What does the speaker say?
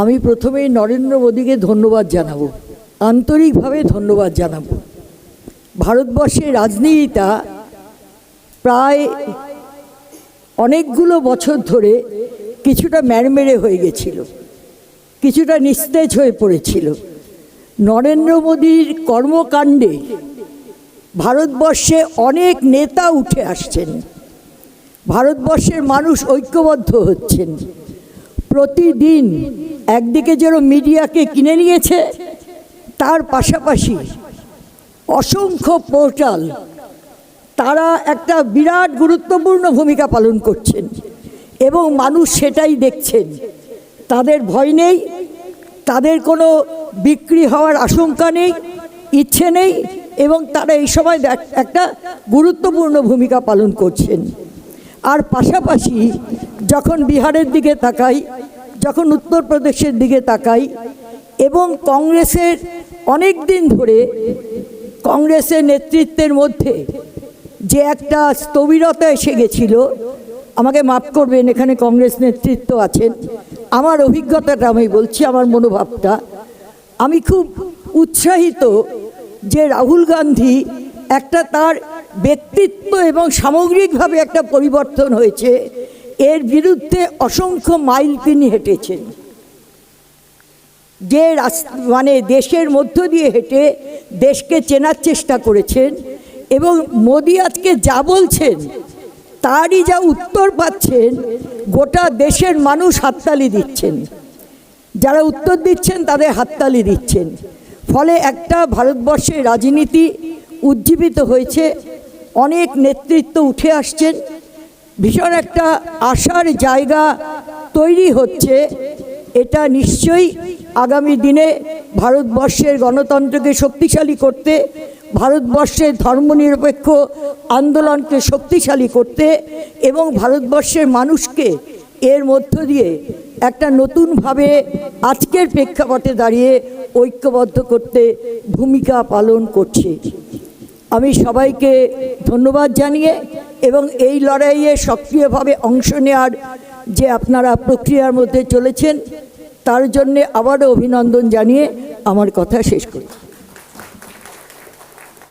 আমি প্রথমেই নরেন্দ্র মোদীকে ধন্যবাদ জানাব। আন্তরিকভাবে ধন্যবাদ জানাব। ভারতবর্ষের রাজনীতিটা প্রায় অনেকগুলো বছর ধরে কিছুটা ম্যারমেরে হয়ে গেছিল, কিছুটা নিস্তেজ হয়ে পড়েছিল। নরেন্দ্র মোদীর কর্মকাণ্ডে ভারতবর্ষে অনেক নেতা উঠে আসছেন, ভারতবর্ষের মানুষ ঐক্যবদ্ধ হচ্ছেন। প্রতিদিন একদিকে যেন মিডিয়াকে কিনে নিয়েছে, তার পাশাপাশি অসংখ্য পোর্টাল, তারা একটা বিরাট গুরুত্বপূর্ণ ভূমিকা পালন করছেন এবং মানুষ সেটাই দেখছেন। তাদের ভয় নেই, তাদের কোনো বিক্রি হওয়ার আশঙ্কা নেই, ইচ্ছে নেই এবং তারা এই সময় একটা গুরুত্বপূর্ণ ভূমিকা পালন করছেন। আর পাশাপাশি যখন বিহারের দিকে তাকাই যখন উত্তরপ্রদেশের দিকে তাকাই এবং কংগ্রেসের অনেক দিন ধরে কংগ্রেসের নেতৃত্বের মধ্যে যে একটা স্থবিরতা এসে গেছিল, আমাকে মাফ করবেন, এখানে কংগ্রেস নেতৃত্ব আছেন। আমার অভিজ্ঞতাটা আমি বলছি, আমার মনোভাবটা। আমি খুব উৎসাহিত যে রাহুল গান্ধী একটা তার ব্যক্তিত্ব এবং সামগ্রিকভাবে একটা পরিবর্তন হয়েছে। এর বিরুদ্ধে অসংখ্য মাইল তিনি হেঁটেছেন। যে মানে দেশের মধ্য দিয়ে হেঁটে দেশকে চেনার চেষ্টা করেছেন এবং মোদি আজকে যা বলছেন, তারই যা উত্তর পাচ্ছেন, গোটা দেশের মানুষ হাততালি দিচ্ছেন। যারা উত্তর দিচ্ছেন, তাদের হাততালি দিচ্ছেন। ফলে একটা ভারতবর্ষের রাজনীতি উজ্জীবিত হয়েছে, অনেক নেতৃত্ব উঠে আসছেন। ভীষণ একটা আশার জায়গা তৈরি হচ্ছে। এটা নিশ্চয়ই আগামী দিনে ভারতবর্ষের গণতন্ত্রকে শক্তিশালী করতে, ভারতবর্ষের ধর্মনিরপেক্ষ আন্দোলনকে শক্তিশালী করতে এবং ভারতবর্ষের মানুষকে এর মধ্য দিয়ে একটা নতুনভাবে আজকের প্রেক্ষাপটে দাঁড়িয়ে ঐক্যবদ্ধ করতে ভূমিকা পালন করছে। আমি সবাইকে ধন্যবাদ জানিয়ে এবং এই লড়াইয়ে সক্রিয়ভাবে অংশ নেওয়ার যে আপনারা প্রক্রিয়ার মধ্যে চলেছেন, তার জন্যে আবারও অভিনন্দন জানিয়ে আমার কথা শেষ করি।